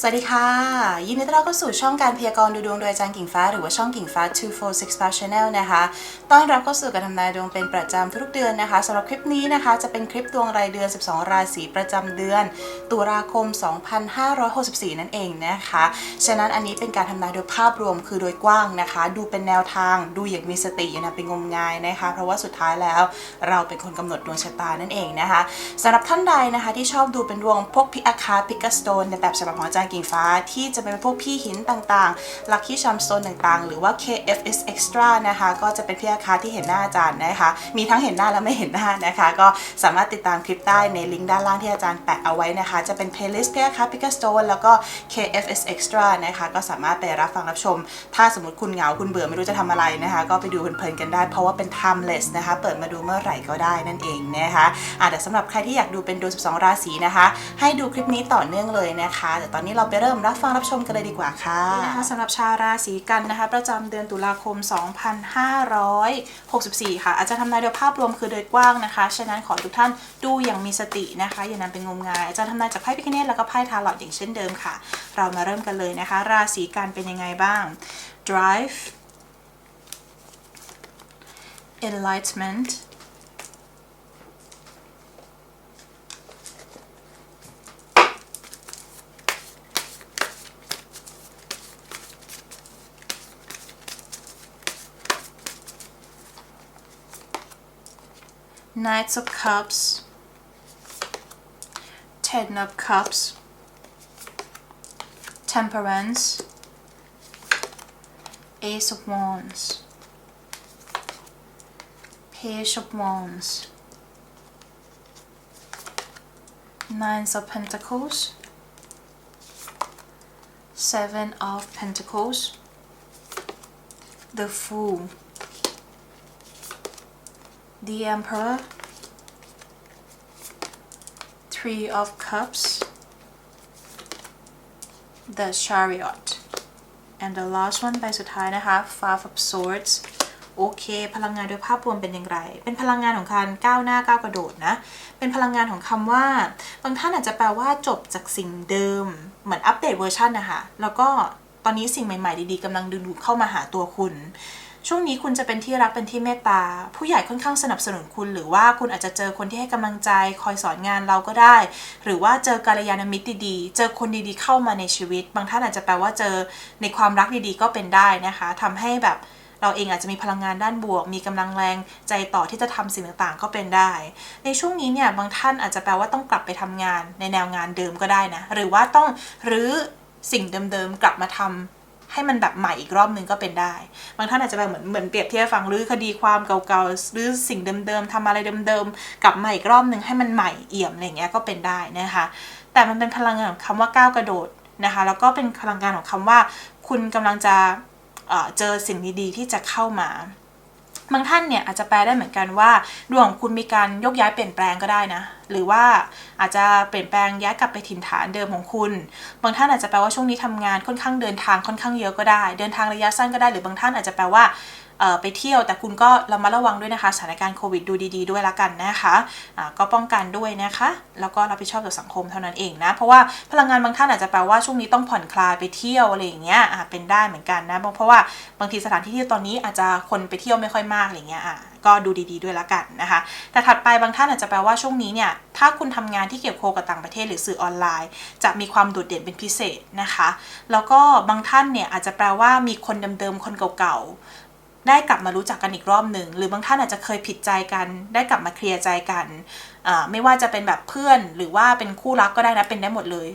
สวัสดีค่ะ ยินดีต้อนรับเข้าสู่ช่องการพยากรณ์ดูดวงโดยอาจารย์กิ่งฟ้า หรือว่าช่องกิ่งฟ้า 246 Star Channel นะคะต้อนรับเข้าสู่การทำนายดวงเป็นประจำทุกเดือนนะคะสำหรับคลิปนี้นะคะ จะเป็นคลิปดวงรายเดือน 12 ราศีประจำเดือน ตุลาคม 2564 นั่นเองนะคะ ฉะนั้นอันนี้เป็นการทำนายโดยภาพรวมคือโดยกว้างนะคะ ดูเป็นแนวทางดูอย่างมีสติอย่านะเป็นงมงายนะคะ เพราะว่าสุดท้ายแล้วเราเป็นคนกำหนดดวงชะตานั่นเองนะคะสำหรับท่านใดนะคะที่ชอบดูเป็นดวงพวกพิอาคาพิกาสโตนในแบบฉบับของอาจารย์กิ่งฟ้าที่จะเป็นพวกพี่หินต่างๆ ลัคกี้ชัมสโตนต่างๆ หรือว่า KFS Extra นะคะ ก็จะเป็นพี่อาคาที่เห็นหน้าอาจารย์นะคะ มีทั้งเห็นหน้าและไม่เห็นหน้านะคะ ก็สามารถติดตามคลิปได้ในลิงก์ด้านล่างที่อาจารย์แปะเอาไว้นะคะ จะเป็น playlist พี่อาคาพิกาสโตนแล้วก็ KFS Extra นะคะ ก็สามารถไปรับฟังรับชม ถ้าสมมติคุณเหงาคุณเบื่อไม่รู้จะทำอะไรนะคะ ก็ไปดูเพลินๆกันได้ เพราะว่าเป็น timeless นะคะ เปิดมาดูเมื่อไหร่ก็ได้นั่นเองนะคะอะแต่สำหรับใครที่อยากดูเป็นดวง12 ราศีนะคะ ให้ดูคลิปนี้ต่อเนื่องเลยนะคะแต่ตอนนี้เราไปเริ่มรับฟังรับชมกันเลยดีกว่าค่ะนะคะสำหรับชาวราศีกันนะคะ ประจำเดือนตุลาคม 2564 ค่ะ อาจจะทำนายโดยภาพรวมคือโดยกว้างนะคะ ฉะนั้นขอทุกท่านดูอย่างมีสตินะคะ อย่านำเป็นงมงาย อาจารย์ทำนายจากไพ่พิคเนตแล้วก็ไพ่ทาร์ลอตอย่างเช่นเดิมค่ะ เรามาเริ่มกันเลยนะคะ ราศีกันเป็นยังไงบ้าง drive enlightenment Knights of Cups, Ten of Cups, Temperance, Ace of Wands, Page of Wands, Nine of Pentacles, Seven of Pentacles, the Fool, the Emperor, Three of Cups, the Chariot, and the last one ใบสุดท้ายนะคะ Five of Swords โอเค พลังงานโดยภาพรวมเป็นอย่างไร เป็นพลังงานของการก้าวหน้าก้าวกระโดดนะ เป็นพลังงานของคำว่า บางท่านอาจจะแปลว่าจบจากสิ่งเดิม เหมือนอัปเดตเวอร์ชันนะคะ แล้วก็ตอนนี้สิ่งใหม่ ๆ ดีๆกำลังดึงดูดเข้ามาหาตัวคุณ ช่วงนี้คุณจะเป็นที่รักเป็นที่เมตตา ผู้ใหญ่ค่อนข้างสนับสนุนคุณ หรือว่าคุณอาจจะเจอคนที่ให้กำลังใจ คอยสอนงานเราก็ได้ หรือว่าเจอกัลยาณมิตรดีๆ เจอคนดีๆเข้ามาในชีวิต บางท่านอาจจะแปลว่าเจอในความรักดีๆก็เป็นได้นะคะทำให้แบบเราเองอาจจะมีพลังงานด้านบวก มีกำลังแรงใจต่อที่จะทำสิ่งต่างๆ ก็เป็นได้ ในช่วงนี้เนี่ยบางท่านอาจจะแปลว่าต้องกลับไปทำงานในแนวงานเดิมก็ได้นะ หรือว่าต้องรื้อสิ่งเดิมๆกลับมาทำ ให้มันแบบใหม่อีกรอบนึงก็เป็นได้ บางท่านอาจจะแบบเหมือนเหมือนเปรียบเทียบฟังหรือคดีความเก่าๆหรือสิ่งเดิมๆทำอะไรเดิมๆกลับมาอีกรอบนึงให้มันใหม่เอี่ยมอะไรเงี้ยก็เป็นได้นะคะ แต่มันเป็นพลังงานของคำว่าก้าวกระโดดนะคะ แล้วก็เป็นพลังงานของคำว่า คุณกำลังจะเเจอสิ่งดีๆที่จะเข้ามา บางท่านเนี่ยอาจจะแปลได้เหมือนกันว่าดวงของคุณมีการยกย้ายเปลี่ยนแปลงก็ได้นะ หรือว่าอาจจะเปลี่ยนแปลงย้ายกลับไปถิ่นฐานเดิมของคุณ บางท่านอาจจะแปลว่าช่วงนี้ทำงานค่อนข้างเดินทางค่อนข้างเยอะก็ได้ เดินทางระยะสั้นก็ได้ หรือบางท่านอาจจะแปลว่า ไปเที่ยวแต่คุณก็ระมัดระวังด้วยนะคะสถานการณ์โควิดดูดี ๆ ด้วยละกันนะคะอ่าก็ป้องกันด้วยนะคะ แล้วก็รับผิดชอบต่อสังคมเท่านั้นเองนะ เพราะว่าพลังงานบางท่านอาจจะแปลว่าช่วงนี้ต้องผ่อนคลายไปเที่ยวอะไรอย่างเงี้ยเป็นได้เหมือนกันนะเพราะว่าบางทีสถานที่ที่ตอนนี้อาจจะคนไปเที่ยวไม่ค่อยมากอะไรเงี้ยอ่าก็ดูดีๆด้วยละกันนะคะ แต่ถัดไปบางท่านอาจจะแปลว่าช่วงนี้เนี่ย ถ้าคุณทำงานที่เกี่ยวโคกับต่างประเทศหรือสื่อออนไลน์ จะมีความโดดเด่นเป็นพิเศษนะคะ แล้วก็บางท่านเนี่ยอาจจะแปลว่ามีคนเดิมๆ คนเก่าๆ ได้กลับมารู้จักกันอีกรอบหนึ่งหรือบางท่านอาจจะเคยผิดใจกัน ได้กลับมาเคลียร์ใจกันอ่าไม่ว่าจะเป็นแบบเพื่อนหรือว่าเป็นคู่รักก็ได้นะเป็นได้หมดเลย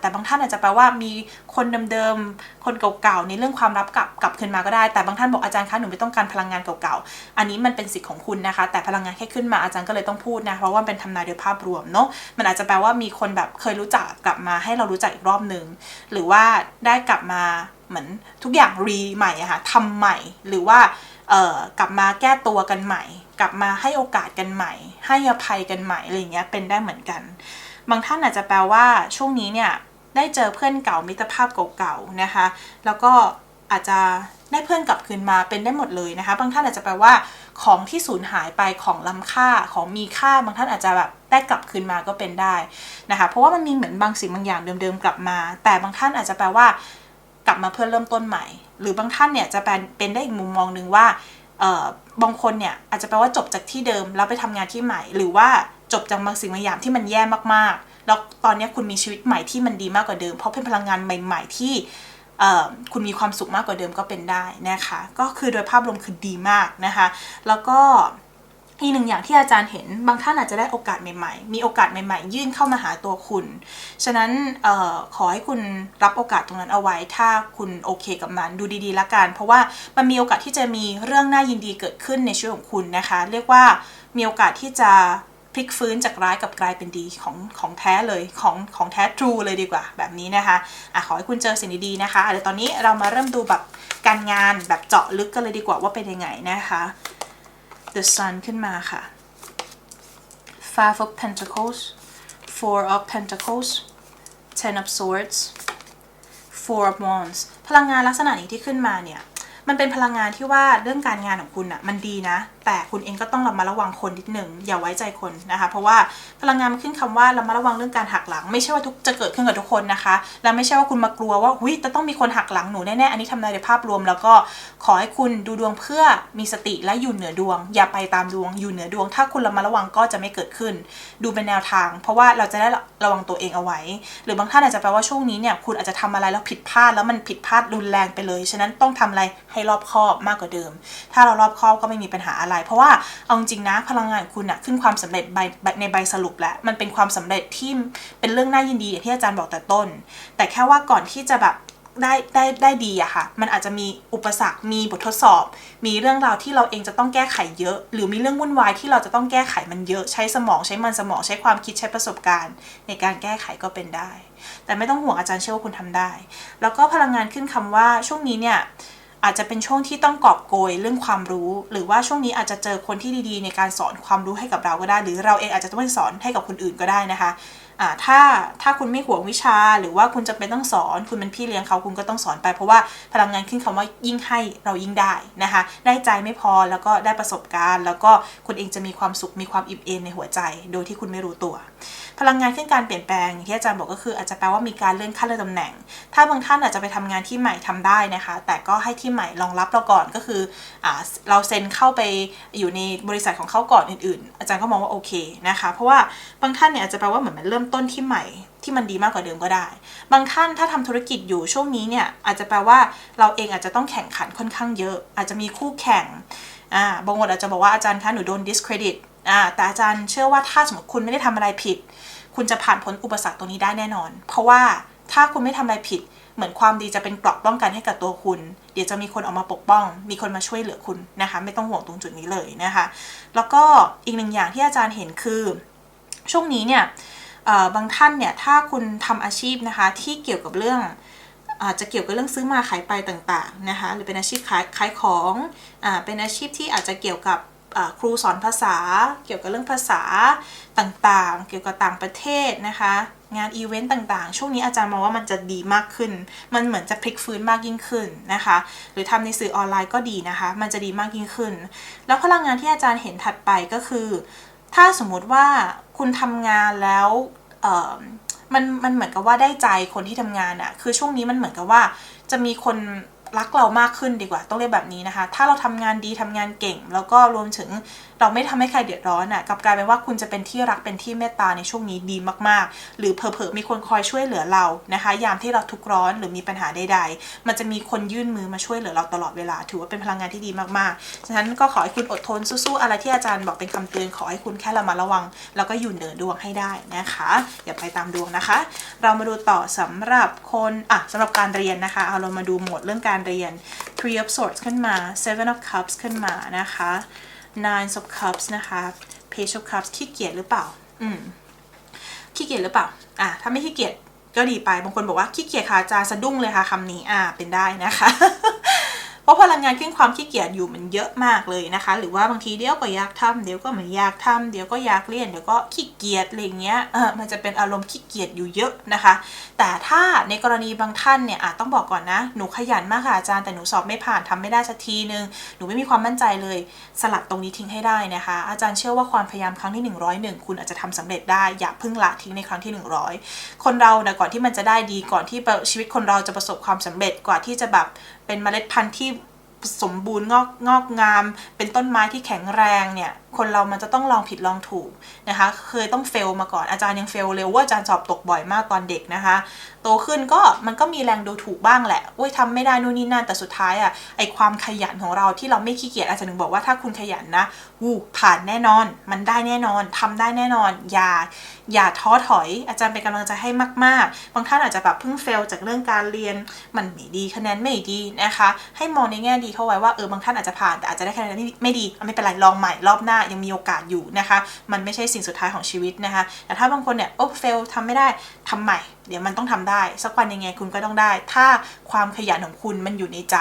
แต่บางท่านอาจจะแปลว่ามีคนเดิมๆ คนเก่าๆ ในเรื่องความลับกลับกลับคืนมาก็ได้ แต่บางท่านบอกอาจารย์คะหนูไม่ต้องการพลังงานเก่าๆ อันนี้มันเป็นสิทธิ์ของคุณนะคะ แต่พลังงานแค่ขึ้นมาอาจารย์ก็เลยต้องพูดนะ เพราะว่าเป็นทำนายโดยภาพรวมเนาะ มันอาจจะแปลว่ามีคนแบบเคยรู้จักกลับมาให้เรารู้จักอีกรอบหนึ่ง หรือว่าได้กลับมาเหมือนทุกอย่างรีใหม่อะค่ะทำใหม่ หรือว่าเอ่อกลับมาแก้ตัวกันใหม่ กลับมาให้โอกาสกันใหม่ ให้อภัยกันใหม่อะไรอย่างเงี้ยเป็นได้เหมือนกัน บางท่านอาจจะแปลว่าช่วงนี้เนี่ยได้เจอเพื่อนเก่ามิตรภาพเก่าๆนะคะ แล้วก็อาจจะได้เพื่อนกลับคืนมาเป็นได้หมดเลยนะคะ บางท่านอาจจะแปลว่าของที่สูญหายไปของล้ำค่าของมีค่า บางท่านอาจจะแบบได้กลับคืนมาก็เป็นได้นะคะ เพราะว่ามันมีเหมือนบางสิ่งบางอย่างเดิมๆกลับมา แต่บางท่านอาจจะแปลว่ากลับมาเพื่อเริ่มต้นใหม่ หรือบางท่านเนี่ยจะเป็นเป็นได้อีกมุมมองหนึ่งว่าเอ่อบางคนเนี่ยอาจจะแปลว่าจบจากที่เดิมแล้วไปทำงานที่ใหม่ หรือว่า จบจากบางสิ่งบางอย่างที่มันแย่มากๆ แล้วตอนนี้คุณมีชีวิตใหม่ที่มันดีมากกว่าเดิม เพราะเป็นพลังงานใหม่ ๆ ที่คุณมีความสุขมากกว่าเดิมก็เป็นได้นะคะ ก็คือโดยภาพรวมคือดีมากนะคะ แล้วก็อีกหนึ่งอย่างที่อาจารย์เห็นบางท่านอาจจะได้โอกาสใหม่ๆ มีโอกาสใหม่ๆ ยื่นเข้ามาหาตัวคุณ ฉะนั้นออขอให้คุณรับโอกาสตรงนั้นเอาไว้ ถ้าคุณโอเคกับมันดูดีๆละกัน เพราะว่ามันมีโอกาสที่จะมีเรื่องน่ายินดีเกิดขึ้นในชีวิตของคุณนะคะ เรียกว่ามีโอกาสที่จะ พลิกฟื้นจากร้ายกับกลายเป็นดีของของแท้เลยของของแท้ทรูเลยดีกว่าแบบนี้นะคะอะขอให้คุณเจอสิ่งดีๆนะคะอะเดี๋ยวตอนนี้เรามาเริ่มดูแบบการงานแบบเจาะลึกกันเลยดีกว่าว่าเป็นยังไงนะคะ The Sun ขึ้นมาค่ะ Five of Pentacles Four of Pentacles Ten of Swords Four of Wands พลังงานลักษณะนี้ที่ขึ้นมาเนี่ยมันเป็นพลังงานที่ว่าเรื่องการงานของคุณอะมันดีนะ แต่คุณเองก็ต้องระมัดระวังคนนิดหนึ่งอย่าไว้ใจคนนะคะ เพราะว่าพลังงานมันขึ้นคำว่าระมัดระวังเรื่องการหักหลัง ไม่ใช่ว่าทุกจะเกิดขึ้นกับทุกคนนะคะ แล้วไม่ใช่ว่าคุณมากลัวว่าหุยจะต้องมีคนหักหลังหนูแน่ๆอันนี้ทำนายในภาพรวม แล้วก็ขอให้คุณดูดวงเพื่อมีสติและอยู่เหนือดวง อย่าไปตามดวง อยู่เหนือดวง ถ้าคุณระมัดระวังก็จะไม่เกิดขึ้น ดูเป็นแนวทาง เพราะว่าเราจะได้ระวังตัวเองเอาไว้ หรือบางท่านอาจจะแปลว่าช่วงนี้เนี่ยคุณอาจจะทำอะไรแล้วผิดพลาดแล้วมันผิดพลาดรุนแรงไปเลย ฉะนั้นต้องทำอะไรให้รอบคอบมากกว่าเดิม ถ้าเรารอบคอบก็ไม่มีปัญหาอะไรเพราะว่าเอาจริงนะพลังงานคุณอะขึ้นความสำเร็จในใบสรุปแล้วมันเป็นความสำเร็จที่เป็นเรื่องน่ายินดีอย่างที่อาจารย์บอกแต่ต้น แต่แค่ว่าก่อนที่จะแบบได้ได้ได้ดีอะค่ะ มันอาจจะมีอุปสรรค มีบททดสอบ มีเรื่องราวที่เราเองจะต้องแก้ไขเยอะ หรือมีเรื่องวุ่นวายที่เราจะต้องแก้ไขมันเยอะ ใช้สมองใช้มันสมองใช้ความคิดใช้ประสบการณ์ ในการแก้ไขก็เป็นได้ แต่ไม่ต้องห่วงอาจารย์เชื่อว่าคุณทำได้ แล้วก็พลังงานขึ้นคำว่าช่วงนี้เนี่ย อาจจะเป็นช่วงที่ต้องกอบโกยเรื่องความรู้ หรือว่าช่วงนี้อาจจะเจอคนที่ดีๆ ในการสอนความรู้ให้กับเราก็ได้ หรือเราเองอาจจะต้องไปสอนให้กับคนอื่นก็ได้นะคะอ่าถ้าถ้าคุณไม่ห่วงวิชาหรือว่าคุณจะเป็นต้องสอนคุณเป็นพี่เลี้ยงเขาคุณก็ต้องสอนไปเพราะว่าพลังงานขึ้นคำว่ายิ่งให้เรายิ่งได้นะคะ ได้ใจไม่พอแล้วก็ได้ประสบการณ์ แล้วก็คุณเองจะมีความสุขมีความอิ่มเอมในหัวใจ โดยที่คุณไม่รู้ตัว พลังงานขึ้นการเปลี่ยนแปลงที่อาจารย์บอกก็คืออาจจะแปลว่ามีการเลื่อนขั้นเลื่อนตำแหน่ง ถ้าบางท่านอาจจะไปทำงานที่ใหม่ทำได้นะคะ แต่ก็ให้ที่ใหม่รองรับเราก่อนก็คืออเราเซ็นเข้าไปอยู่ในบริษัทของเขาก่อนอื่น ๆ อาจารย์ก็มองว่าโอเคนะคะ เพราะว่าบางท่านเนี่ยอาจจะแปลว่าเหมือนมันเริ่มต้นที่ใหม่ที่มันดีมากกว่าเดิมก็ได้ บางท่านถ้าทำธุรกิจอยู่ช่วงนี้เนี่ยอาจจะแปลว่าเราเองอาจจะต้องแข่งขันค่อนข้างเยอะ อาจจะมีคู่แข่งอ่าบางคนอาจจะบอกว่าอาจารย์คะหนูโดน discredit อ่าแต่อาจารย์เชื่อว่าถ้าสมมติคุณไม่ได้ทำอะไรผิด คุณจะผ่านพ้นอุปสรรคตรงนี้ได้แน่นอน เพราะว่าถ้าคุณไม่ทำอะไรผิด เหมือนความดีจะเป็นเกราะป้องกันให้กับตัวคุณ เดี๋ยวจะมีคนออกมาปกป้อง มีคนมาช่วยเหลือคุณนะคะ ไม่ต้องห่วงตรงจุดนี้เลยนะคะ แล้วก็อีกหนึ่งอย่างที่อาจารย์เห็นคือ ช่วงนี้เนี่ยบางท่านเนี่ยถ้าคุณทำอาชีพนะคะที่เกี่ยวกับเรื่องอาจจะเกี่ยวกับเรื่องซื้อมาขายไปต่างๆนะคะหรือเป็นอาชีพขายขายของอเป็นอาชีพที่อาจจะเกี่ยวกับ ครูสอนภาษา เกี่ยวกับเรื่องภาษาต่างๆ เกี่ยวกับต่างประเทศนะคะ งานอีเวนต์ต่างๆ ช่วงนี้อาจารย์มองว่ามันจะดีมากขึ้น มันเหมือนจะพลิกฟื้นมากยิ่งขึ้นนะคะ หรือทำในสื่อออนไลน์ก็ดีนะคะ มันจะดีมากยิ่งขึ้น แล้วพลังงานที่อาจารย์เห็นถัดไปก็คือ ถ้าสมมุติว่าคุณทำงานแล้วมันมันเหมือนกับว่าได้ใจคนที่ทำงานอะคือช่วงนี้มันเหมือนกับว่าจะมีคน รักเรามากขึ้นดีกว่าต้องเรียกแบบนี้นะคะ ถ้าเราทำงานดีทำงานเก่ง แล้วก็รวมถึงเราไม่ทำให้ใครเดือดร้อนอะกับกลายเป็นว่าคุณจะเป็นที่รักเป็นที่เมตตาในช่วงนี้ดีมากๆ หรือเผลอๆมีคนคอยช่วยเหลือเรานะคะ ยามที่เราทุกข์ร้อนหรือมีปัญหาใดๆ มันจะมีคนยื่นมือมาช่วยเหลือเราตลอดเวลา ถือว่าเป็นพลังงานที่ดีมากๆฉะนั้นก็ขอให้คุณอดทนสู้ๆอะไรที่อาจารย์บอกเป็นคำเตือนขอให้คุณแค่ระมัดระวัง แล้วก็อยู่เหนือดวงให้ได้นะคะอย่าไปตามดวงนะคะ เรามาดูต่อสำหรับคนอะสำหรับการเรียนนะคะเอาเรามาดูโหมดเรื่องการเรียน Three of Swords ขึ้นมา Seven of Cups ขึ้นมานะคะ Nine of Cups นะคะ Page of Cups ขี้เกียจหรือเปล่า อืม ขี้เกียจหรือเปล่า อะ ถ้าไม่ขี้เกียจก็ดีไป บางคนบอกว่าขี้เกียจค่ะอาจาสะดุ้งเลยค่ะคำนี้ อ่า เป็นได้นะคะ เพราะพลังงานขึ้นความขี้เกียจอยู่มันเยอะมากเลยนะคะ หรือว่าบางทีเดี๋ยวก็อยากทำเดี๋ยวก็ไม่อยากทำเดี๋ยวก็อยากเรียนเดี๋ยวก็ขี้เกียจอะไรเงี้ยเออมันจะเป็นอารมณ์ขี้เกียจอยู่เยอะนะคะ แต่ถ้าในกรณีบางท่านเนี่ยอาจต้องบอกก่อนนะหนูขยันมากค่ะอาจารย์แต่หนูสอบไม่ผ่านทำไม่ได้สักทีนึงหนูไม่มีความมั่นใจเลยสลัดตรงนี้ทิ้งให้ได้นะคะ อาจารย์เชื่อว่าความพยายามครั้งที่ 101 คุณอาจจะทำสำเร็จได้อย่าพิ่งละทิ้งในครั้งที่ 100 คนเรานะก่อนที่มันจะได้ดีก่อนที่ชีวิตคนเราจะประสบความสำเร็จกว่าที่จะแบบ เป็นเมล็ดพันธุ์ที่สมบูรณ์งอกงอกงาม เป็นต้นไม้ที่แข็งแรงเนี่ย คนเรามันจะต้องลองผิดลองถูกนะคะ เคยต้องเฟลมาก่อนอาจารย์ยังเฟลเร็วว่าอาจารย์สอบตกบ่อยมากตอนเด็กนะคะ โตขึ้นก็มันก็มีแรงดูถูกบ้างแหละโอ้ยทำไม่ได้นู่นนี่นั่นแต่สุดท้ายอะ่ะไอความขยันของเราที่เราไม่ขี้เกียจอาจารย์ถึงบอกว่าถ้าคุณขยันนะวูผ่านแน่นอน มันได้แน่นอนทำได้แน่นอน อย่าอย่าท้อถอย อาจารย์เป็นกำลังใจให้มาก ๆ บางท่านอาจจะแบบเพิ่งเฟลจากเรื่องการเรียนมันไม่ดีคะแนนไม่ดีนะคะ ให้มองในแง่ดีเข้าไว้ว่าเออบางท่านอาจจะผ่านแต่อาจจะได้คะแนนไม่ดีไม่เป็นไรลองใหม่รอบหน้ายังมีโอกาสอยู่นะคะ มันไม่ใช่สิ่งสุดท้ายของชีวิตนะคะ แต่ถ้าบางคนเนี่ยโอ้เฟลทำไม่ได้ทำใหม่ เดี๋ยวมันต้องทำได้ สักวันยังไงคุณก็ต้องได้ ถ้าความขยันของคุณมันอยู่ในใจ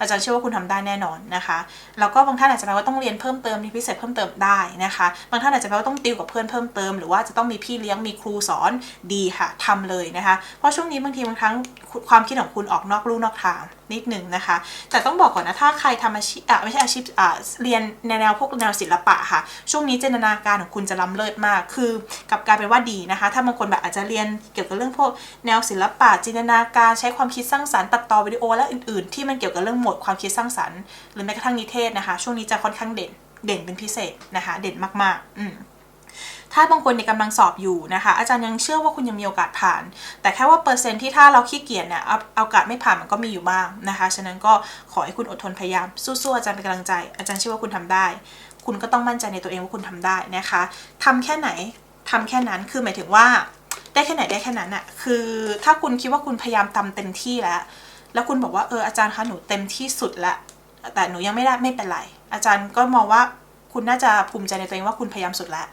อาจารย์เชื่อว่าคุณทำได้แน่นอนนะคะแล้วก็บางท่านอาจจะแปลว่าต้องเรียนเพิ่มเติมมีพิเศษเพิ่มเติมได้นะคะบางท่านอาจจะแปลว่าต้องติวกับเพื่อนเพิ่มเติม หรือว่าจะต้องมีพี่เลี้ยงมีครูสอนดีค่ะทำเลยนะคะเพราะช่วงนี้บางทีบางครั้งความคิดของคุณออกนอกลู่นอกทางนิดหนึ่งนะคะ แต่ต้องบอกก่อนนะ ถ้าใครทำอาชีพอะไม่ใช่อาชีพอะเรียนในแนวพวกแนวศิลปะค่ะ ช่วงนี้จินตนาการของคุณจะล้ำเลิศมาก คือกับกายเป็นว่าดีนะคะ ถ้าบางคนแบบอาจจะเรียนเกี่ยวกับเรื่องวกแนวศิลปะจินตนาการใช้ความคิดสร้างสรรค์ตัดต่อวิดีโอและอื่นๆ ที่มันเกี่ยวกับเรื่องหมดความคิดสร้างสรรค์หรือแม้กระทั่งนิเทศนะคะ ช่วงนี้จะค่อนข้างเด่นเด่นเป็นพิเศษนะคะ เด่นมากๆ อืมถ้าบางคนในยกำลังสอบอยู่นะคะ อาจารย์ยังเชื่อว่าคุณยังมีโอกาสผ่าน แต่แค่ว่าเปอร์เซ็นต์ที่ถ้าเราขี้เกียจเนี่ยเอาโอกาสไม่ผ่านมันก็มีอยู่บ้างนะคะ ฉะนั้นก็ขอให้คุณอดทนพยายามสู้ๆอาจารย์เป็นกำลังใจ อาจารย์เชื่อว่าคุณทำได้ คุณก็ต้องมั่นใจในตัวเองว่าคุณทำได้นะคะทำแค่ไหนทำแค่นั้นคือหมายถึงว่า ได้แค่ไหนได้แค่นั้นอะคือถ้าคุณคิดว่าคุณพยายามทำเต็มที่แล้ว แล้วคุณบอกว่าเอออาจารย์คะหนูเต็มที่สุดละแต่หนูยังไม่ได้ไม่เป็นไร อาจารย์ก็มองว่าคุณน่าจะภูมิใจในตัวเองว่าคุณพยายามสุดแล้ว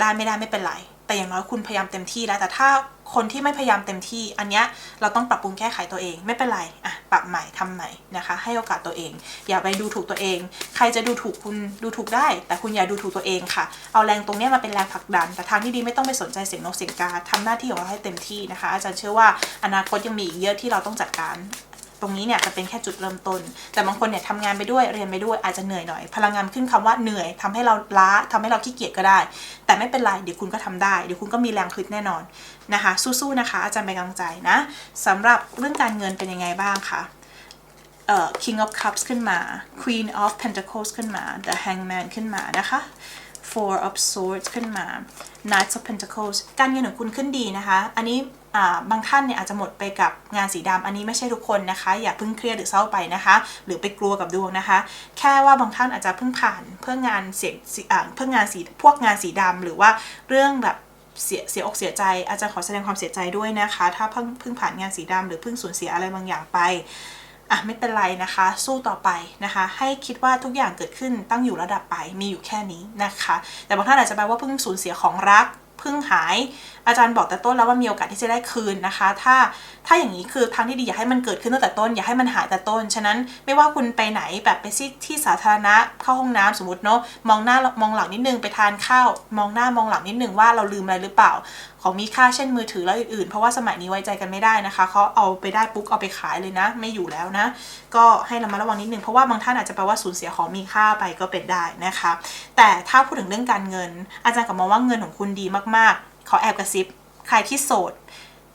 ได้ไม่ได้ไม่เป็นไร แต่อย่างน้อยคุณพยายามเต็มที่แล้ว แต่ถ้าคนที่ไม่พยายามเต็มที่ อันเนี้ยเราต้องปรับปรุงแก้ไขตัวเอง ไม่เป็นไรอะปรับใหม่ทำใหม่นะคะ ให้โอกาสตัวเอง อย่าไปดูถูกตัวเอง ใครจะดูถูกคุณดูถูกได้ แต่คุณอย่าดูถูกตัวเองค่ะ เอาแรงตรงนี้มาเป็นแรงผลักดัน แต่ทางที่ดีไม่ต้องไปสนใจเสียงนกเสียงกาทำหน้าที่ของเราให้เต็มที่นะคะ อาจารย์เชื่อว่าอนาคตยังมีอีกเยอะที่เราต้องจัดการ รงนี้เนี่ยจะเป็นแค่จุดเริ่มต้น แต่บางคนเนี่ยทำงานไปด้วยเรียนไปด้วยอาจจะเหนื่อยหน่อย พลังงานขึ้นคำว่าเหนื่อยทำให้เราล้าทำให้เราขี้เกียจก็ได้ แต่ไม่เป็นไรเดี๋ยวคุณก็ทำได้เดี๋ยวคุณก็มีแรงพลิกแน่นอนนะคะ สู้ๆนะคะ อาจารย์เป็นกำลังใจนะสำหรับเรื่องการเงินเป็นยังไงบ้างคะเอ่อ King of Cups ขึ้นมา Queen of Pentacles ขึ้นมา The Hangman ขึ้นมานะคะ Four of Swords ขึ้นมา Knight of Pentacles การเงินของคุณขึ้นดีนะคะ อันนี้ บางท่านเนี่ยอาจจะหมดไปกับงานสีดำอันนี้ไม่ใช่ทุกคนนะคะ อย่าเพิ่งเครียดหรือเศร้าไปนะคะ หรือไปกลัวกับดวงนะคะ แค่ว่าบางท่านอาจจะเพิ่งผ่านเพื่องานเสียเพื่องานสีพวกงานสีดำหรือว่าเรื่องแบบเสียเสียอกเสียใจอาจารย์ขอแสดงความเสียใจด้วยนะคะ ถ้าเพิ่งเพิ่งผ่านงานสีดำหรือเพิ่งสูญเสียอะไรบางอย่างไปอะไม่เป็นไรนะคะ สู้ต่อไปนะคะ ให้คิดว่าทุกอย่างเกิดขึ้นตั้งอยู่ระดับไปมีอยู่แค่นี้นะคะ แต่บางท่านอาจจะแปลว่าเพิ่งสูญเสียของรักเพิ่งหาย อาจารย์บอกแต่ต้นแล้วว่ามีโอกาสที่จะได้คืนนะคะ ถ้าถ้าอย่างนี้คือทางที่ดีอย่าให้มันเกิดขึ้นตั้งแต่ต้น อย่าให้มันหายแต่ต้น ฉะนั้นไม่ว่าคุณไปไหนแบบไปที่ที่สาธารณะเข้าห้องน้ำสมมติเนาะมองหน้ามองหลังนิดนึงไปทานข้าวมองหน้ามองหลังนิดนึงว่าเราลืมอะไรหรือเปล่า ของมีค่าเช่นมือถือและอื่นๆ เพราะว่าสมัยนี้ไว้ใจกันไม่ได้นะคะเขาเอาไปได้ปุ๊บเอาไปขายเลยนะ ไม่อยู่แล้วนะ ก็ให้ระมัดระวังนิดนึงเพราะว่าบางท่านอาจจะแปลว่าสูญเสียของมีค่าไปก็เป็นได้นะคะ แต่ถ้าพูดถึงเรื่องการเงิน อาจารย์ก็มองว่าเงินของคุณดีมากๆ ขอแอบกระซิบ ใครที่โสด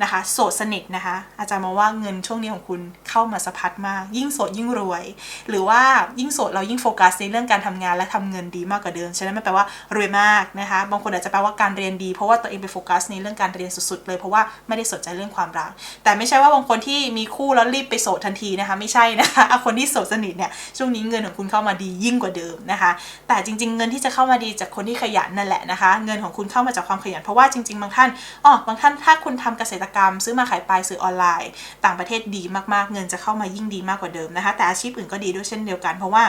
นะคะโสดสนิทนะคะอาจารย์มองว่าเงินช่วงนี้ของคุณเข้ามาสะพัดมาก ยิ่งโสดยิ่งรวย หรือว่ายิ่งโสดเรายิ่งโฟกัสในเรื่องการทำงานและทำเงินดีมากกว่าเดิมฉะนั้นมันแปลว่ารวยมากนะคะบางคนอาจจะแปลว่าการเรียนดีเพราะว่าตัวเองไปโฟกัสในเรื่องการเรียนสุดๆ เลยเพราะว่าไม่ได้สนใจเรื่องความรัก แต่ไม่ใช่ว่าบางคนที่มีคู่แล้วรีบไปโสดทันทีนะคะไม่ใช่นะคะคนที่โสดสนิทเนี่ยช่วงนี้เงินของคุณเข้ามาดียิ่งกว่าเดิมนะคะแต่จริง ๆ เงินที่จะเข้ามาดีจากคนที่ขยันนั่นแหละนะคะ เงินของคุณเข้ามาจากความขยันเพราะว่าจริง ๆ บางท่านอ๋อบางท่านถ้าคุณทำเกษตรกรรม ซื้อมาขายไปซื้อออนไลน์ ต่างประเทศดีมากๆ เงินจะเข้ามายิ่งดีมากกว่าเดิมนะคะ แต่อาชีพอื่นก็ดีด้วยเช่นเดียวกัน เพราะว่า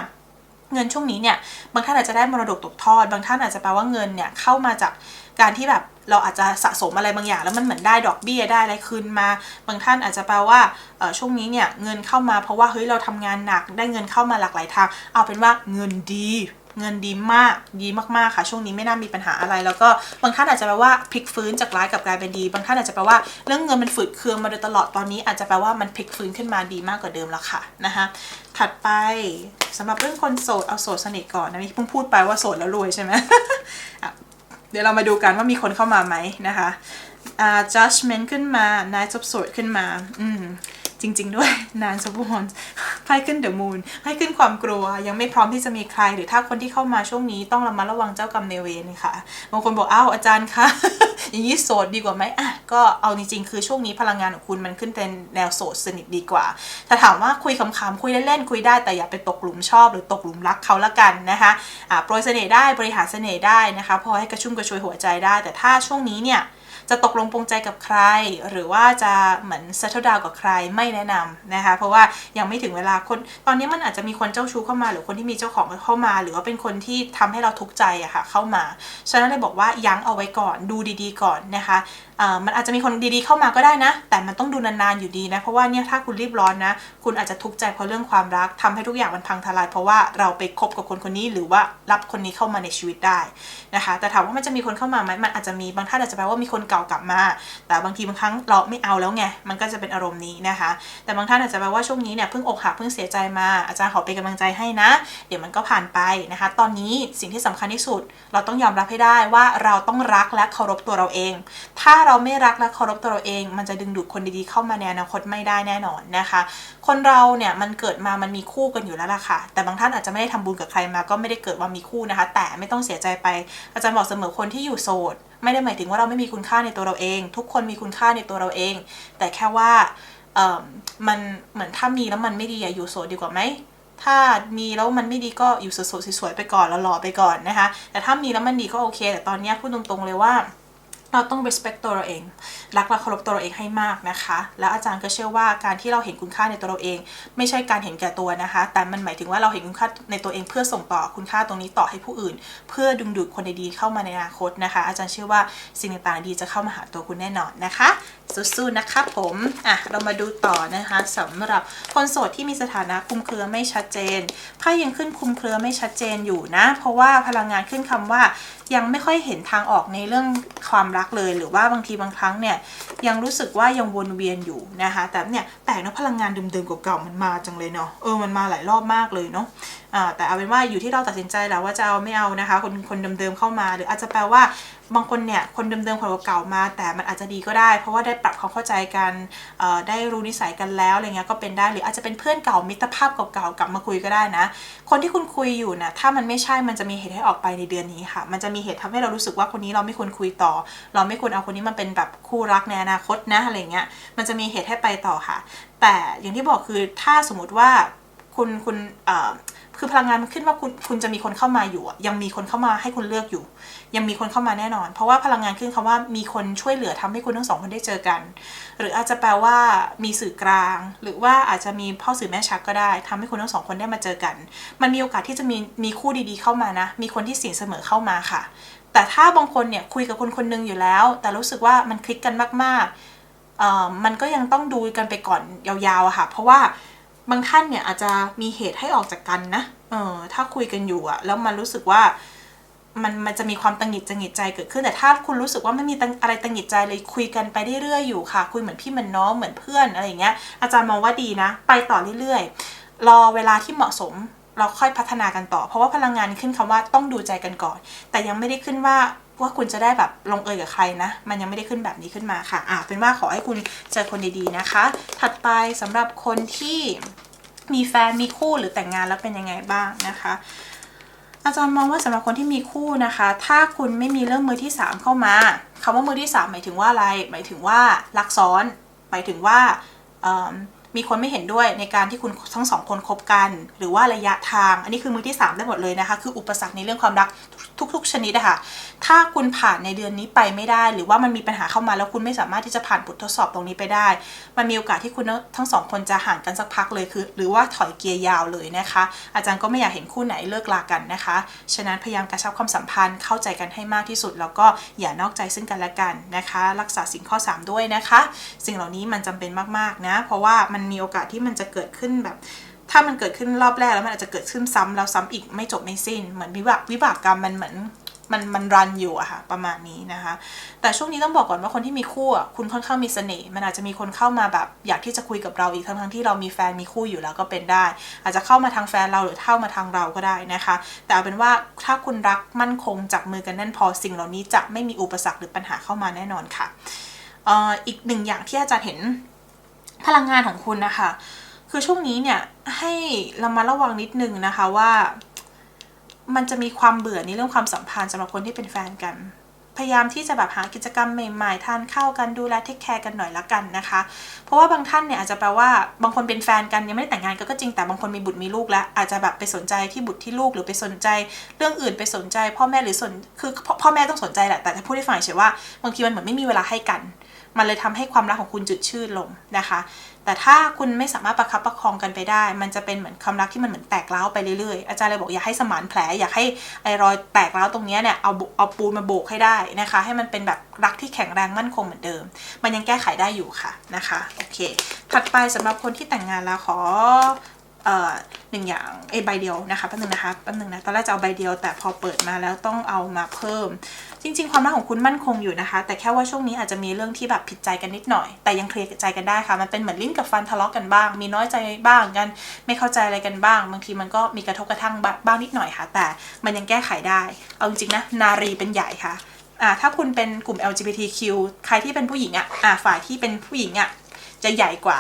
เงินช่วงนี้เนี่ยบางท่านอาจจะได้มรดกตกทอด บางท่านอาจจะแปลว่าเงินเนี่ยเข้ามาจากการที่แบบเราอาจจะสะสมอะไรบางอย่าง แล้วมันเหมือนได้ดอกเบี้ยได้อะไรคืนมา บางท่านอาจจะแปลว่าช่วงนี้เนี่ยเงินเข้ามาเพราะว่าเฮ้ยเราทำงานหนักได้เงินเข้ามาหลากหลายทาง เอาเป็นว่าเงินดี เงินดีมากดีมากๆค่ะ ช่วงนี้ไม่น่ามีปัญหาอะไร แล้วก็บางท่านอาจจะแปลว่าพลิกฟื้นจากร้ายกับกลายเป็นดี บางท่านอาจจะแปลว่าเรื่องเงินมันฝืดเคืองมาโดยตลอดตอนนี้ อาจจะแปลว่ามันพลิกฟื้นขึ้นมาดีมากกว่าเดิมแล้วค่ะนะคะถัดไปสำหรับเรื่องคนโสดเอาโสดสนิทก่อนนะนี่เพิ่งพูดไปว่าโสดแล้วรวยใช่ไหมเดี๋ยวเรามาดูกันว่ามีคนเข้ามาไหมนะคะอ่า judgment ขึ้นมา night of sword ขึ้นมา อืม จริง ๆ ด้วยนานสมบูรณ์ไพ่ขึ้นเดอะมูนไพ่ขึ้นความกลัว ยังไม่พร้อมที่จะมีใคร หรือถ้าคนที่เข้ามาช่วงนี้ต้องระมัดระวังเจ้ากรรมนเวรค่ะบางคนบอกอ้าวอาจารย์คะอย่างนี้โสดดีกว่าไหมอะก็เอาจริงๆคือช่วงนี้พลังงานของคุณมันขึ้นเป็นแนวโสดสนิทดีกว่าถ้าถามว่าคุยขำๆคุยเล่นๆคุยได้แต่อย่าไปตกหลุมชอบ หรือตกหลุมรักเขาละกันนะคะอ่าโปรยเสน่ห์ได้บริหารเสน่ห์ได้นะคะพอให้กระชุ่มกระชวยหัวใจได้ แต่ถ้าช่วงนี้เนี่ย จะตกลงปรงใจกับใคร หรือว่าจะเหมือน settle down กับใครไม่แนะนำนะคะ เพราะว่ายังไม่ถึงเวลาคนตอนนี้มันอาจจะมีคนเจ้าชู้เข้ามา หรือคนที่มีเจ้าของเข้ามา หรือว่าเป็นคนที่ทำให้เราทุกข์ใจอะค่ะเข้ามาฉะนั้นเลยบอกว่ายั้งเอาไว้ก่อนดูดีๆ ก่อนนะคะมันอาจจะมีคนดีๆเข้ามาก็ได้นะ แต่มันต้องดูนานๆอยู่ดีนะ เพราะว่าเนี่ยถ้าคุณรีบร้อนนะ คุณอาจจะทุกข์ใจเพราะเรื่องความรักทำให้ทุกอย่างมันพังทลาย เพราะว่าเราไปคบกับคนคนนี้หรือว่ารับคนนี้เข้ามาในชีวิตได้นะคะ แต่ถามว่ามันจะมีคนเข้ามาไหมมันอาจจะมีบางท่านอาจจะแปลว่ามีคนเก่ากลับมา แต่บางทีบางครั้งเราไม่เอาแล้วไง มันก็จะเป็นอารมณ์นี้นะคะ แต่บางท่านอาจจะแปลว่าช่วงนี้เนี่ยเพิ่งอกหักเพิ่งเสียใจมา อาจารย์ขอเป็นกำลังใจให้นะ เดี๋ยวมันก็ผ่านไปนะคะ ตอนนี้สิ่งที่สำคัญที่สุด เราต้องยอมรับให้ได้ว่าเราต้องรักและเคารพตัวเราเอง ถ้าเราไม่รักและเคารพตัวเราเอง มันจะดึงดูดคนดีๆเข้ามาในอนาคตไม่ได้แน่นอนนะคะ คนเราเนี่ยมันเกิดมามันมีคู่กันอยู่แล้วล่ะค่ะ แต่บางท่านอาจจะไม่ได้ทำบุญกับใครมาก็ไม่ได้เกิดว่ามีคู่นะคะ แต่ไม่ต้องเสียใจไป อาจารย์บอกเสมอคนที่อยู่โสด ไม่ได้หมายถึงว่าเราไม่มีคุณค่าในตัวเราเอง ทุกคนมีคุณค่าในตัวเราเอง แต่แค่ว่ามันเหมือนถ้ามีแล้วมันไม่ดีอย่าอยู่โสดดีกว่าไหมถ้ามีแล้วมันไม่ดีก็อยู่โสดๆสวยๆไปก่อนแล้วรอไปก่อนนะคะ แต่ถ้ามีแล้วมันดีก็โอเค แต่ตอนนี้พูดตรงๆเลยว่า เราต้อง respect ตัวเราเอง รักและเคารพตัวเราเองให้มากนะคะ แล้วอาจารย์ก็เชื่อว่าการที่เราเห็นคุณค่าในตัวเราเอง ไม่ใช่การเห็นแก่ตัวนะคะ แต่มันหมายถึงว่าเราเห็นคุณค่าในตัวเองเพื่อส่งต่อคุณค่าตรงนี้ต่อให้ผู้อื่น เพื่อดึงดูดคนดีๆเข้ามาในอนาคตนะคะ อาจารย์เชื่อว่าสิ่งต่างๆดีจะเข้ามาหาตัวคุณแน่นอนนะคะ สู้ๆนะคะผมอะเรามาดูต่อนะคะสำหรับคนโสดที่มีสถานะคุมเครือไม่ชัดเจนไพ่ยังขึ้นคุมเครือไม่ชัดเจนอยู่นะ เพราะว่าพลังงานขึ้นคำว่ายังไม่ค่อยเห็นทางออกในเรื่องความรักเลย หรือว่าบางทีบางครั้งเนี่ยยังรู้สึกว่ายังวนเวียนอยู่นะคะ แต่เนี่ยแปลกนะพลังงานเดิมๆเก่าๆมันมาจังเลยเนาะเออมันมาหลายรอบมากเลยเนาะ แต่เอาเป็นว่าอยู่ที่เราตัดสินใจแล้วว่าจะเอาไม่เอานะคะ คนคนเดิมๆเข้ามา หรืออาจจะแปลว่าบางคนเนี่ยคนเดิมๆคนเก่าๆมา แต่มันอาจจะดีก็ได้ เพราะว่าได้ปรับความเข้าใจกันได้รู้นิสัยกันแล้วอะไรเงี้ยก็เป็นได้หรืออาจจะเป็นเพื่อนเก่ามิตรภาพเก่าๆกลับมาคุยก็ได้นะ คนที่คุณคุยอยู่นะถ้ามันไม่ใช่มันจะมีเหตุให้ออกไปในเดือนนี้ค่ะ มันจะมีเหตุทำให้เรารู้สึกว่าคนนี้เราไม่ควรคุยต่อ เราไม่ควรเอาคนนี้มาเป็นแบบคู่รักในอนาคตนะอะไรเงี้ยมันจะมีเหตุให้ไปต่อค่ะ แต่อย่างที่บอกคือถ้าสมมติว่าคุณคุณเอ่อ คือพลังงานมันขึ้นว่าคุณคุณจะมีคนเข้ามาอยู่ ยังมีคนเข้ามาให้คุณเลือกอยู่ ยังมีคนเข้ามาแน่นอน เพราะว่าพลังงานขึ้นคำว่ามีคนช่วยเหลือทำให้คุณทั้งสองคนได้เจอกัน หรืออาจจะแปลว่ามีสื่อกลาง หรือว่าอาจจะมีพ่อสื่อแม่ชักก็ได้ทำให้คุณทั้งสองคนได้มาเจอกัน มันมีโอกาสที่จะมีมีคู่ดีๆเข้ามานะ มีคนที่สินเสมอเข้ามาค่ะ แต่ถ้าบางคนเนี่ยคุยกับคนคนหนึงอยู่แล้ว แต่รู้สึกว่ามันคลิกกันมากๆเอ่อมันก็ยังต้องดูกันไปก่อนยาวๆอะค่ะ เพราะว่า บางท่านเนี่ยอาจจะมีเหตุให้ออกจากกันนะ เออถ้าคุยกันอยู่อะแล้วมันรู้สึกว่ามันมันจะมีความตังหิดจังหิดใจเกิดขึ้นแต่ถ้าคุณรู้สึกว่าไม่มีตังอะไรตังหิดใจเลยคุยกันไปเรื่อยๆอยู่ค่ะ คุยเหมือนพี่เหมือนน้องเหมือนเพื่อนอะไรอย่างเงี้ยอาจารย์มองว่าดีนะ ไปต่อเรื่อยๆ รอเวลาที่เหมาะสมเราค่อยพัฒนากันต่อ เพราะว่าพลังงานขึ้นคำว่าต้องดูใจกันก่อน แต่ยังไม่ได้ขึ้นว่า ว่าคุณจะได้แบบลงเอยกับใครนะ มันยังไม่ได้ขึ้นแบบนี้ขึ้นมาค่ะอ่าเป็นว่าขอให้คุณเจอคนดีๆนะคะ ถัดไปสำหรับคนที่มีแฟนมีคู่หรือแต่งงานแล้วเป็นยังไงบ้างนะคะอาจารย์มองว่าสำหรับคนที่มีคู่นะคะ ถ้าคุณไม่มีเรื่องมือที่ 3 เข้ามาคำว่ามือที่ 3 หมายถึงว่าอะไร หมายถึงว่ารักซ้อน หมายถึงว่าอ มีคนไม่เห็นด้วยในการที่คุณทั้งสองคนคบกัน หรือว่าระยะทาง อันนี้คือมือที่ 3 ได้หมดเลยนะคะ คืออุปสรรคในเรื่องความรักทุก ๆ ชนิดอะคะถ้าคุณผ่านในเดือนนี้ไปไม่ได้ หรือว่ามันมีปัญหาเข้ามาแล้วคุณไม่สามารถที่จะผ่านบททดสอบตรงนี้ไปได้ มันมีโอกาสที่คุณทั้งสองคนจะห่างกันสักพักเลยคือ หรือว่าถอยเกียร์ยาวเลยนะคะ อาจารย์ก็ไม่อยากเห็นคู่ไหนเลิกลากันนะคะ ฉะนั้นพยายามกระชับความสัมพันธ์เข้าใจกันให้มากที่สุด แล้วก็อย่านอกใจซึ่งกันและกันนะคะ รักษาสิ่งข้อ 3 ด้วยนะคะ สิ่งเหล่านี้มันจำเป็นมากๆนะ เพราะว่ามันมีโอกาสที่มันจะเกิดขึ้นแบบ ถ้ามันเกิดขึ้นรอบแรกแล้วมันอาจจะเกิดขึ้นซ้ำแล้วซ้ำอีกไม่จบไม่สิ้น เหมือนวิบากวิบากกรรมมันเหมือนมันมันรันอยู่อะค่ะประมาณนี้นะคะ แต่ช่วงนี้ต้องบอกก่อนว่าคนที่มีคู่อะคุณค่อนข้างมีเสน่ห์มันอาจจะมีคนเข้ามาแบบ อยากที่จะคุยกับเราอีกทั้งทั้งที่เรามีแฟนมีคู่อยู่แล้วก็เป็นได้ อาจจะเข้ามาทางแฟนเราหรือเข้ามาทางเราก็ได้นะคะ แต่เอาเป็นว่าถ้าคุณรักมั่นคงจับมือกันแน่นพอสิ่งเหล่านี้จะไม่มีอุปสรรคหรือปัญหาเข้ามาแน่นอนค่ะอออีกหนึ่งอย่างที่อาจารย์เห็น พลังงานของคุณนะคะ คือช่วงนี้เนี่ยให้เรามาระวังนิดนึงนะคะว่า มันจะมีความเบื่อในเรื่องความสัมพันธ์สำหรับคนที่เป็นแฟนกัน พยายามที่จะแบบหากิจกรรมใหม่ๆ ทานข้าวกันดูแลเทคแคร์กันหน่อยละกันนะคะ เพราะว่าบางท่านเนี่ยอาจจะแปลว่าบางคนเป็นแฟนกันยังไม่ได้แต่งงานก็จริงแต่บางคนมีบุตรมีลูกแล้วอาจจะแบบไปสนใจที่บุตรที่ลูกหรือไปสนใจ เรื่องอื่นไปสนใจ พ่อแม่หรือสนคือพ่อพ่อแม่ต้องสนใจแหละแต่ถ้าพูดให้ฟังเฉยว่าบางทีมันเหมือนไม่มีเวลาให้กัน มันเลยทำให้ความรักของคุณจืดชืดลงนะคะ แต่ถ้าคุณไม่สามารถประคับประคองกันไปได้ มันจะเป็นเหมือนความรักที่มันเหมือนแตกร้าไปเรื่อยๆ อาจารย์เลยบอกอย่าให้สมานแผลอยากให้ไอ้รอยแตกร้าตรงเนี้ยเนี่ยเอาเอาปูนมาโบกให้ได้นะคะ ให้มันเป็นแบบรักที่แข็งแรงมั่นคงเหมือนเดิม มันยังแก้ไขได้อยู่ค่ะนะคะ โอเค ถัดไปสำหรับคนที่แต่งงานแล้วขอ เอ่อหนึ่งอย่างเอใบเดียวนะคะแป๊บนึงนะคะแป๊บนึงนะตอนแรกจะเอาใบเดียว แต่พอเปิดมาแล้วต้องเอามาเพิ่ม จริง ๆ ความรักของคุณมั่นคงอยู่นะคะ แต่แค่ว่าช่วงนี้อาจจะมีเรื่องที่แบบผิดใจกันนิดหน่อย แต่ยังเคลียร์ใจกันได้ค่ะ มันเป็นเหมือนลิ้นกับฟันทะเลาะกันบ้าง มีน้อยใจบ้างกัน ไม่เข้าใจอะไรกันบ้าง บางทีมันก็มีกระทบกระทั่งบ้างนิดหน่อยค่ะ แต่มันยังแก้ไขได้เอาจริงๆนะนารีเป็นใหญ่ค่ะอ่าถ้าคุณเป็นกลุ่ม LGBTQ ใครที่เป็นผู้หญิงอะอ่าฝ่ายที่เป็นผู้หญิงอะ จะใหญ่กว่า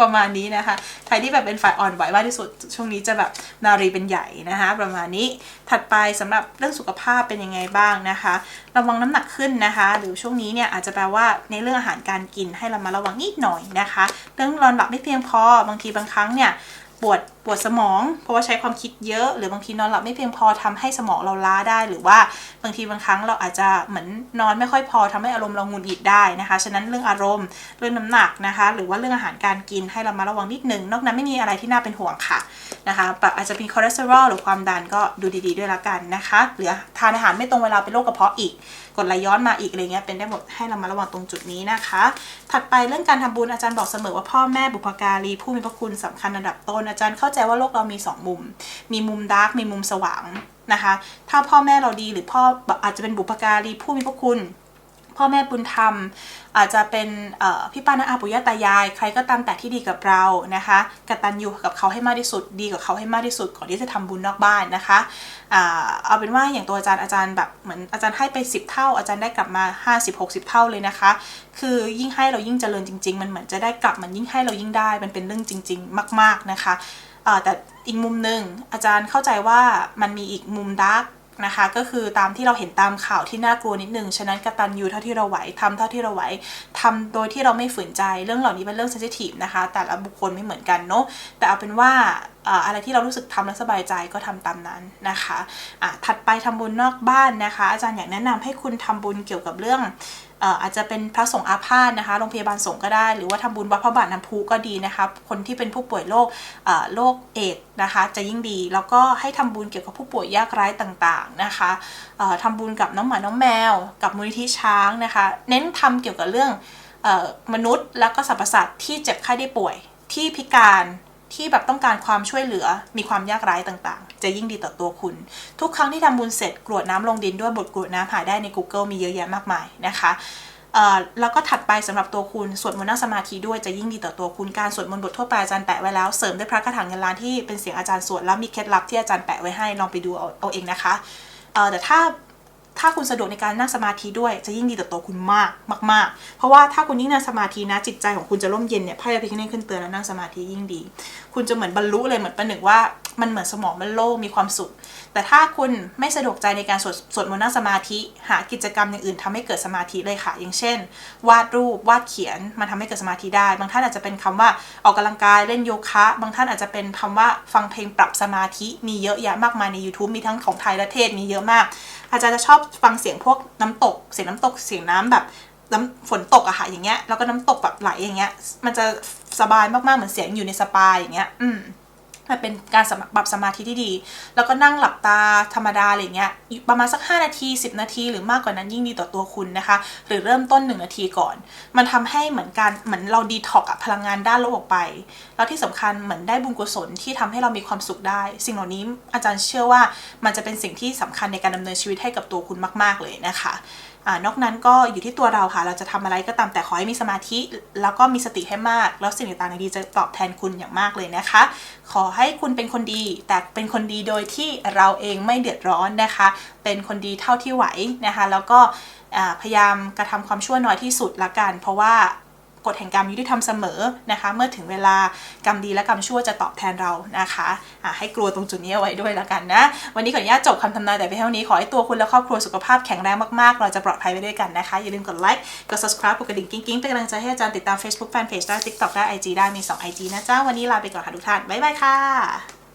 ประมาณนี้นะคะ ใครที่แบบเป็นฝ่ายอ่อนไหวมากที่สุดช่วงนี้จะแบบนารีเป็นใหญ่นะคะ ประมาณนี้ถัดไปสำหรับเรื่องสุขภาพเป็นยังไงบ้างนะคะ ระวังน้ำหนักขึ้นนะคะ หรือช่วงนี้เนี่ยอาจจะแปลว่าในเรื่องอาหารการกินให้เรามาระวังนิดหน่อยนะคะ เรื่องนอนหลับไม่เพียงพอบางทีบางครั้งเนี่ย ปวดปวดสมอง เพราะว่าใช้ความคิดเยอะ หรือบางทีนอนหลับไม่เพียงพอทำให้สมองเราล้าได้ หรือว่าบางทีบางครั้งเราอาจจะเหมือนนอนไม่ค่อยพอทำให้อารมณ์เราหงุดหงิดได้นะคะ ฉะนั้นเรื่องอารมณ์เรื่องน้ำหนักนะคะ หรือว่าเรื่องอาหารการกินให้เรามาระวังนิดนึง นอกนั้นไม่มีอะไรที่น่าเป็นห่วงค่ะนะคะแบบอาจจะมีคอเลสเตอรอลหรือความดันก็ดูดีๆด้วยละกันนะคะหรือทานอาหารไม่ตรงเวลาเป็นโรคกระเพาะอีกกดไหลย้อนมาอีกอะไรเงี้ยเป็นได้หมดให้เรามาระวังตรงจุดนี้นะคะ ถัดไปเรื่องการทำบุญอาจารย์บอกเสมอว่าพ่อแม่บุพการีผู้มีพระคุณสำคัญอันดับต้นอาจารย์เข้าใจว่าโลกเรามีสองมุม มีมุมดาร์กมีมุมสว่างนะคะ ถ้าพ่อแม่เราดีหรือพ่ออาจจะเป็นบุพการีผู้มีพระคุณ พ่อแม่บุญธรรม อาจจะเป็นพี่ป้าน้าอาปุยตายาย ใครก็ตามแต่ที่ดีกับเรานะคะกตัญญูกับเขาให้มากที่สุด ดีกับเขาให้มากที่สุดก่อนที่จะทำบุญนอกบ้านนะคะเอาเป็นว่าอย่างตัวอาจารย์อาจารย์แบบเหมือนอาจารย์ให้ไป 10 เท่า อาจารย์ได้กลับมา 50 60 เท่าเลยนะคะ คือยิ่งให้เรายิ่งเจริญจริง ๆ มันเหมือนจะได้กลับมันยิ่งให้เรายิ่งได้มันเป็นเรื่องจริง ๆ มาก ๆนะคะแต่อีกมุมหนึ่งอาจารย์เข้าใจว่ามันมีอีกมุมดาร์ก นะคะก็คือตามที่เราเห็นตามข่าวที่น่ากลัวนิดนึง ฉะนั้นกระตันยูเท่าที่เราไหวทำเท่าที่เราไหวทำโดยที่เราไม่ฝืนใจเรื่องเหล่านี้เป็นเรื่องเซนซิทีฟนะคะ แต่ละบุคคลไม่เหมือนกันเนาะแต่เอาเป็นว่าอะไรที่เรารู้สึกทำแล้วสบายใจก็ทำตามนั้นนะคะอ่าถัดไปทำบุญนอกบ้านนะคะ อาจารย์อยากแนะนำให้คุณทำบุญเกี่ยวกับเรื่อง อาจจะเป็นพระสงฆ์อาพาธนะคะ โรงพยาบาลสงฆ์ก็ได้ หรือว่าทำบุญวัดพระบาทน้ำพุก็ดีนะคะ คนที่เป็นผู้ป่วยโรคเอ่อโรคเอดนะคะ จะยิ่งดี แล้วก็ให้ทำบุญเกี่ยวกับผู้ป่วยยากไร้ต่างๆนะคะเอ่อทำบุญกับน้องหมาน้องแมว กับมูลนิธิช้างนะคะ เน้นทำเกี่ยวกับเรื่องอมนุษย์แล้วก็สรรพสัตว์ที่เจ็บไข้ได้ป่วยที่พิการ ที่แบบต้องการความช่วยเหลือมีความยากไร้ต่างๆ จะยิ่งดีต่อตัวคุณ ทุกครั้งที่ทำบุญเสร็จกรวดน้ำลงดินด้วยบทกรวดน้ำหาได้ใน Google มีเยอะแยะมากมายนะคะแล้วก็ถัดไปสำหรับตัวคุณสวดมนต์นั่งสมาธิด้วยจะยิ่งดีต่อตัวคุณการสวดมนต์บททั่วไปอาจารย์แปะไว้แล้วเสริมด้วยพระคาถาเงินล้านที่เป็นเสียงอาจารย์สวดแล้วมีเคล็ดลับที่อาจารย์แปะไว้ให้ลองไปดูเอาเอาเองนะคะแต่ถ้า ถ้าคุณสะดวกในการนั่งสมาธิด้วยจะยิ่งดีต่อตัวคุณมากมาก ๆ เพราะว่าถ้าคุณยิ่งนั่งสมาธินะจิตใจของคุณจะร่มเย็นเนี่ยไพ่พระพิฆเนศขึ้นเตือนแล้วนั่งสมาธิยิ่งดี คุณจะเหมือนบรรลุเลยเหมือนประหนึ่งว่า มันเหมือนสมองมันโล่งมีความสุข แต่ถ้าคุณไม่สะดวกใจในการสวดสวดมนต์นั่งสมาธิ หากิจกรรมอย่างอื่นทำให้เกิดสมาธิเลยค่ะ อย่างเช่น วาดรูปวาดเขียนมันทำให้เกิดสมาธิได้ บางท่านอาจจะเป็นคำว่าออกกำลังกายเล่นโยคะ บางท่านอาจจะเป็นคำว่าฟังเพลงปรับสมาธิมีเยอะแยะมากมายใน YouTube มีทั้งของไทยและเทศมีเยอะมาก อาจารย์จะชอบฟังเสียงพวกน้ำตก เสียงน้ำตกเสียงน้ำแบบน้ำฝนตกอะค่ะอย่างเงี้ยแล้วก็น้ำตกแบบไหลอย่างเงี้ย มันจะสบายมากๆเหมือนเสียงอยู่ในสปาอย่างเงี้ย อืม มันเป็นการสมปรับสมาธิที่ดี แล้วก็นั่งหลับตาธรรมดาอะไรเงี้ยอยู่ประมาณสัก 5 นาที 10 นาที หรือมากกว่านั้นยิ่งดีต่อตัวคุณนะคะ หรือเริ่มต้น 1 นาทีก่อน มันทำให้เหมือนการเหมือนเราดีท็อกพลังงานด้านลบออกไป แล้วที่สำคัญเหมือนได้บุญกุศลที่ทำให้เรามีความสุขได้ สิ่งเหล่านี้อาจารย์เชื่อว่ามันจะเป็นสิ่งที่สำคัญในการดำเนินชีวิตให้กับตัวคุณมาก ๆเลยนะคะ นอกนั้นก็อยู่ที่ตัวเราค่ะ เราจะทำอะไรก็ตามแต่ขอให้มีสมาธิ แล้วก็มีสติให้มาก แล้วสิ่งต่างๆดีจะตอบแทนคุณอย่างมากเลยนะคะ ขอให้คุณเป็นคนดี แต่เป็นคนดีโดยที่เราเองไม่เดือดร้อนนะคะ เป็นคนดีเท่าที่ไหวนะคะ แล้วก็พยายามกระทำความชั่วน้อยที่สุดละกัน เพราะว่า กฎแห่งกรรมยุติธรรมเสมอนะคะ เมื่อถึงเวลากรรมดีและกรรมชั่วจะตอบแทนเรานะคะะให้กลัวตรงจุดนี้เอาไว้ด้วยละกันนะ วันนี้ขออนุญาตจบคำทำนายแต่เพียงเท่านี้ ขอให้ตัวคุณและครอบครัวสุขภาพแข็งแรงมากๆ เราจะปลอดภัยไปด้วยกันนะคะ อย่าลืมกดไลค์ กด subscribe กดกระดิ่งกิ๊งๆ เป็นกำลังใจให้อาจารย์ติดตาม Facebook Fanpage ได้ TikTok ได้ IG ได้ มี 2 IG นะจ้า วันนี้ลาไปก่อนค่ะทุกท่าน บ๊ายบายค่ะ